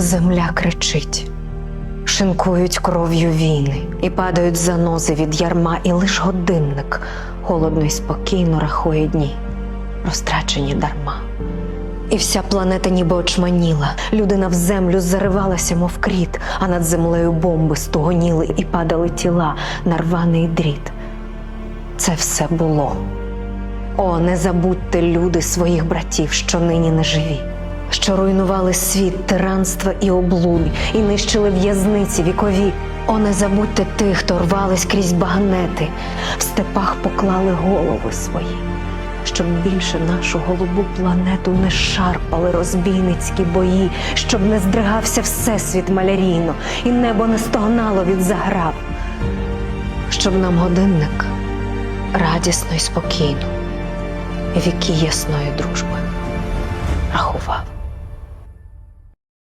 Земля кричить, шинкують кров'ю війни і падають занози від ярма, і лиш годинник холодно й спокійно рахує дні, розтрачені дарма. І вся планета ніби очманіла, людина в землю заривалася, мов кріт, а над землею бомби стугоніли і падали тіла на рваний дріт. Це все було. О, не забудьте, люди, своїх братів, що нині не живі, що руйнували світ тиранства і облуд, і нищили в'язниці вікові. О, не забудьте тих, хто рвались крізь багнети, в степах поклали голови свої, щоб більше нашу голубу планету не шарпали розбійницькі бої, щоб не здригався всесвіт малярійно, і небо не стогнало від заграв, щоб нам годинник радісно й спокійно віки ясної дружби.